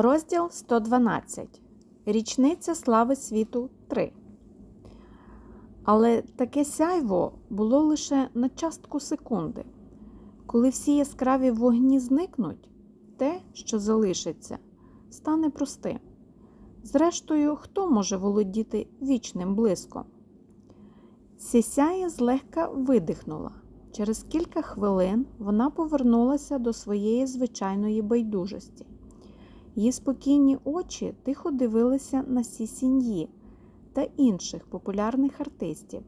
Розділ 112. Річниця слави світу 3. Але таке сяйво було лише на частку секунди. Коли всі яскраві вогні зникнуть, те, що залишиться, стане простим. Зрештою, хто може володіти вічним блиском? Сісяя злегка видихнула. Через кілька хвилин вона повернулася до своєї звичайної байдужості. Її спокійні очі тихо дивилися на сісіньї та інших популярних артистів,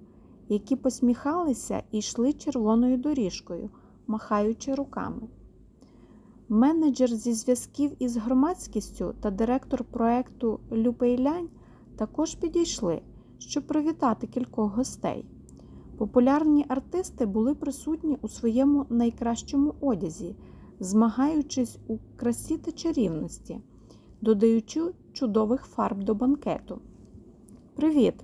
які посміхалися і йшли червоною доріжкою, махаючи руками. Менеджер зі зв'язків із громадськістю та директор проекту Люпейлянь також підійшли, щоб привітати кількох гостей. Популярні артисти були присутні у своєму найкращому одязі, змагаючись у красі та чарівності, додаючи чудових фарб до банкету. Привіт!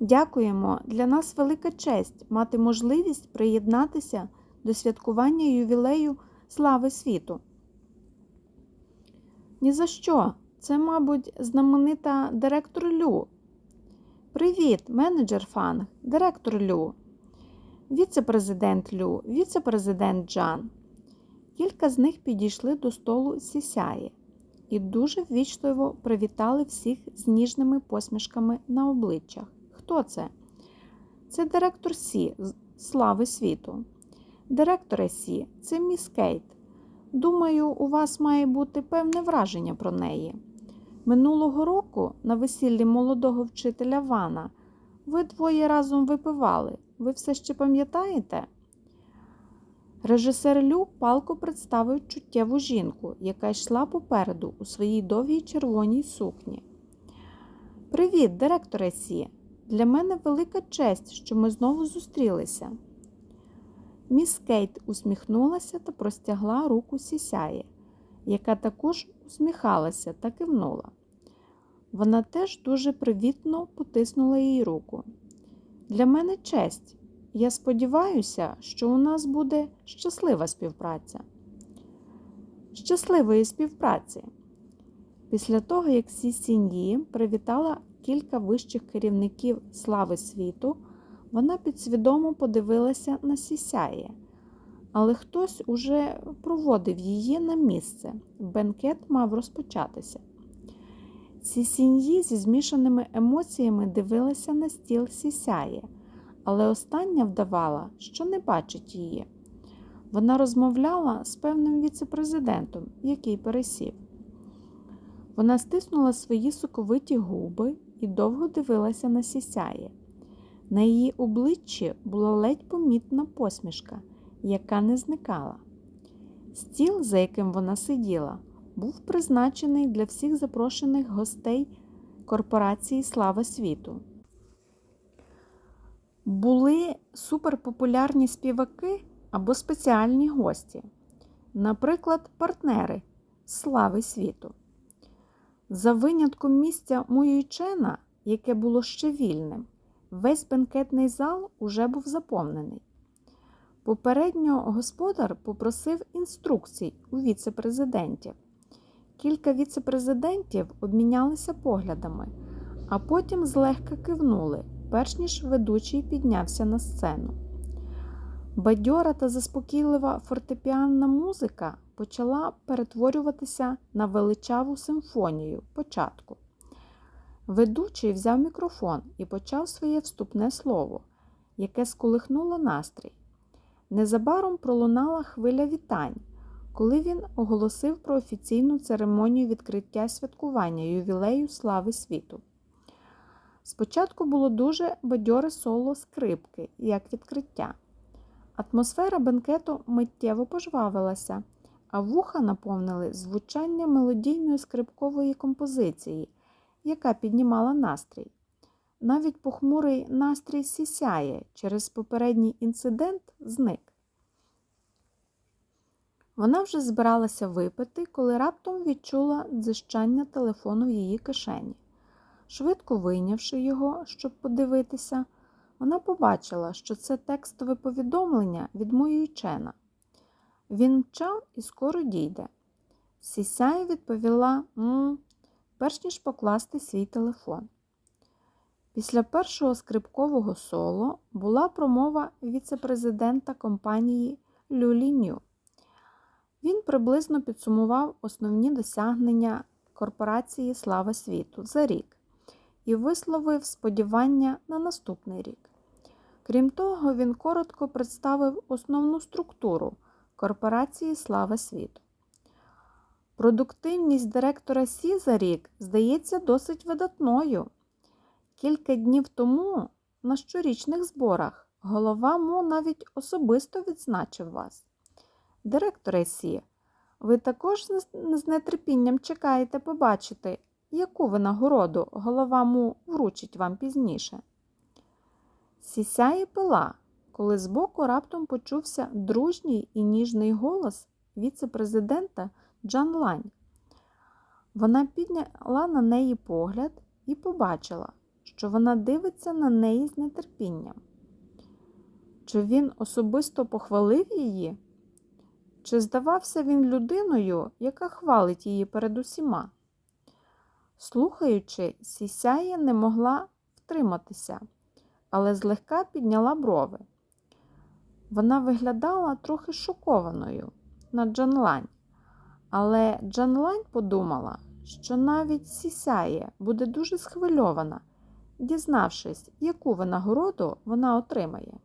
Дякуємо! Для нас велика честь мати можливість приєднатися до святкування ювілею слави світу. Ні за що! Це, мабуть, знаменита директор Лю. Привіт, менеджер Фанг, директор Лю, віце-президент Лю, віце-президент Джан. Кілька з них підійшли до столу Сісяї і дуже ввічливо привітали всіх з ніжними посмішками на обличчях. Хто це? Це директор Сі слави світу. Директоре Сі, це міс Кейт. Думаю, у вас має бути певне враження про неї. Минулого року на весіллі молодого вчителя Вана ви двоє разом випивали. Ви все ще пам'ятаєте? Режисер Лю палко представив чуттєву жінку, яка йшла попереду у своїй довгій червоній сукні. Привіт, директоре Сі! Для мене велика честь, що ми знову зустрілися. Міс Кейт усміхнулася та простягла руку сісяє, яка також усміхалася та кивнула. Вона теж дуже привітно потиснула їй руку. Для мене честь. Я сподіваюся, що у нас буде щаслива співпраця. Щасливої співпраці. Після того, як Сі Сіньї привітала кілька вищих керівників слави світу, вона підсвідомо подивилася на Сісяє, але хтось уже проводив її на місце. Бенкет мав розпочатися. Сісіньї зі змішаними емоціями дивилася на стіл Сісяє, але остання вдавала, що не бачить її. Вона розмовляла з певним віцепрезидентом, який пересів. Вона стиснула свої соковиті губи і довго дивилася на сісяє. На її обличчі була ледь помітна посмішка, яка не зникала. Стіл, за яким вона сиділа, був призначений для всіх запрошених гостей корпорації Слава світу. Були суперпопулярні співаки або спеціальні гості, наприклад, партнери Слави світу. За винятком місця Муюйчена, яке було ще вільним, весь бенкетний зал уже був заповнений. Попередньо господар попросив інструкцій у віце-президентів. Кілька віце-президентів обмінялися поглядами, а потім злегка кивнули, перш ніж ведучий піднявся на сцену. Бадьора та заспокійлива фортепіанна музика почала перетворюватися на величаву симфонію початку. Ведучий взяв мікрофон і почав своє вступне слово, яке сколихнуло настрій. Незабаром пролунала хвиля вітань, коли він оголосив про офіційну церемонію відкриття святкування ювілею слави світу. Спочатку було дуже бадьоре соло скрипки, як відкриття. Атмосфера бенкету миттєво пожвавилася, а вуха наповнили звучання мелодійної скрипкової композиції, яка піднімала настрій. Навіть похмурий настрій сісяє через попередній інцидент зник. Вона вже збиралася випити, коли раптом відчула дзищання телефону в її кишені. Швидко вийнявши його, щоб подивитися, вона побачила, що це текстове повідомлення від Моюйчена. Він мчав і скоро дійде. Сісяя відповіла, «М, перш ніж покласти свій телефон. Після першого скрипкового соло була промова віце-президента компанії Люлі Ню. Він приблизно підсумував основні досягнення корпорації Слава світу за рік і висловив сподівання на наступний рік. Крім того, він коротко представив основну структуру корпорації Слава світу. Продуктивність директора Сі за рік здається досить видатною. Кілька днів тому на щорічних зборах голова Мо навіть особисто відзначив вас. Директоре Сі, ви також з нетерпінням чекаєте побачити, яку винагороду голова Му вручить вам пізніше. Сісяє пила, коли збоку раптом почувся дружній і ніжний голос віце-президента Джан Лань. Вона підняла на неї погляд і побачила, що вона дивиться на неї з нетерпінням. Чи він особисто похвалив її? Чи здавався він людиною, яка хвалить її перед усіма? Слухаючи, сісяє не могла втриматися, але злегка підняла брови. Вона виглядала трохи шокованою на Джанлань, але Джанлань подумала, що навіть сісяє буде дуже схвильована, дізнавшись, яку винагороду вона отримає.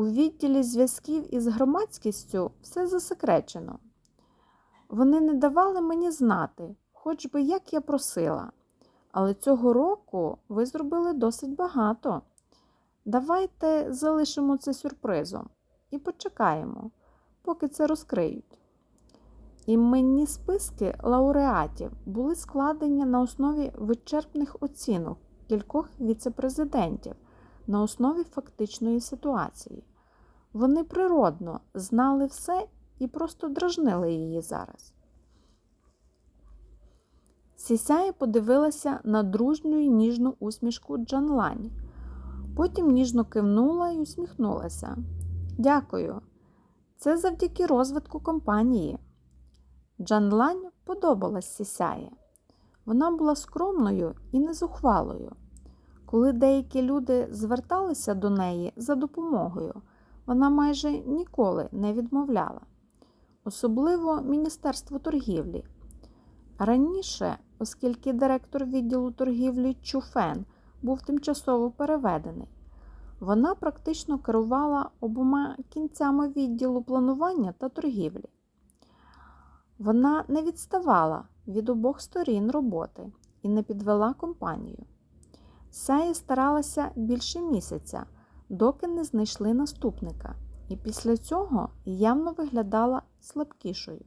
У відділі зв'язків із громадськістю все засекречено. Вони не давали мені знати, хоч би як я просила. Але цього року ви зробили досить багато. Давайте залишимо це сюрпризом і почекаємо, поки це розкриють. Іменні списки лауреатів були складені на основі вичерпних оцінок кількох віцепрезидентів на основі фактичної ситуації. Вони природно знали все і просто дражнили її зараз. Сісяє подивилася на дружню й ніжну усмішку Джанлань. Потім ніжно кивнула і усміхнулася. Дякую. Це завдяки розвитку компанії. Джанлань подобалась Сісяє. Вона була скромною і незухвалою. Коли деякі люди зверталися до неї за допомогою, вона майже ніколи не відмовляла, особливо Міністерство торгівлі. Раніше, оскільки директор відділу торгівлі Чуфен був тимчасово переведений, вона практично керувала обома кінцями відділу планування та торгівлі. Вона не відставала від обох сторін роботи і не підвела компанію. Сяє старалася більше місяця, доки не знайшли наступника, і після цього явно виглядала слабкішою.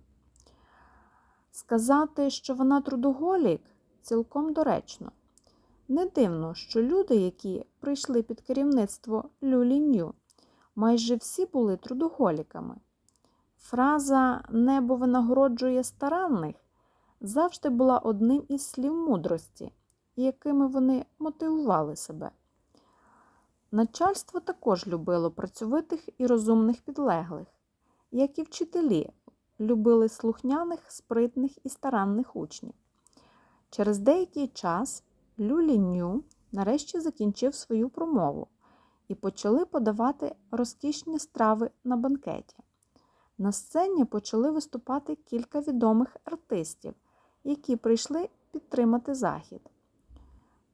Сказати, що вона трудоголік, цілком доречно. Не дивно, що люди, які прийшли під керівництво Люліню, майже всі були трудоголіками. Фраза Небо винагороджує старанних завжди була одним із слів мудрості, якими вони мотивували себе. Начальство також любило працьовитих і розумних підлеглих, як і вчителі любили слухняних, спритних і старанних учнів. Через деякий час Люлі Ню нарешті закінчив свою промову і почали подавати розкішні страви на банкеті. На сцені почали виступати кілька відомих артистів, які прийшли підтримати захід.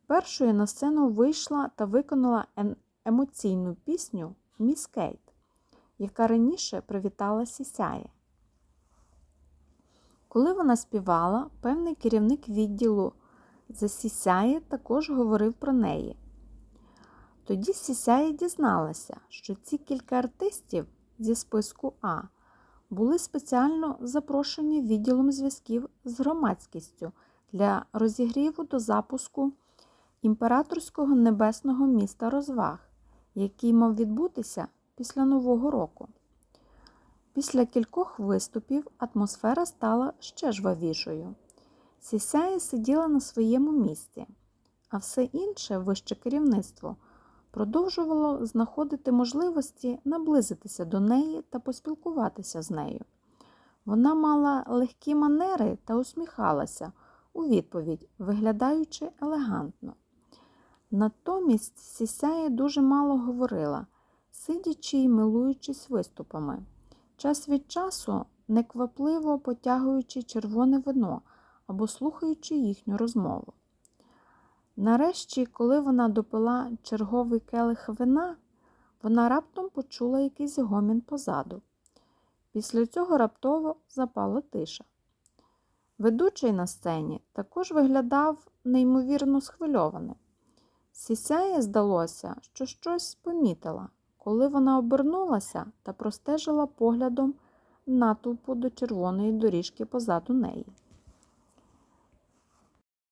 Першою на сцену вийшла та виконала емоційну пісню Міс Кейт, яка раніше привітала Сісяє. Коли вона співала, певний керівник відділу за Сісяє також говорив про неї. Тоді Сісяє дізналася, що ці кілька артистів зі списку А були спеціально запрошені відділом зв'язків з громадськістю для розігріву до запуску імператорського небесного міста розваг, який мав відбутися після Нового року. Після кількох виступів атмосфера стала ще жвавішою. Сісяє сиділа на своєму місці, а все інше вище керівництво продовжувало знаходити можливості наблизитися до неї та поспілкуватися з нею. Вона мала легкі манери та усміхалася у відповідь, виглядаючи елегантно. Натомість Сісяє дуже мало говорила, сидячи й милуючись виступами. Час від часу неквапливо потягуючи червоне вино або слухаючи їхню розмову. Нарешті, коли вона допила черговий келих вина, вона раптом почула якийсь гомін позаду. Після цього раптово запала тиша. Ведучий на сцені також виглядав неймовірно схвильованим. Сісяє здалося, що щось помітила, коли вона обернулася та простежила поглядом натовпу до червоної доріжки позаду неї.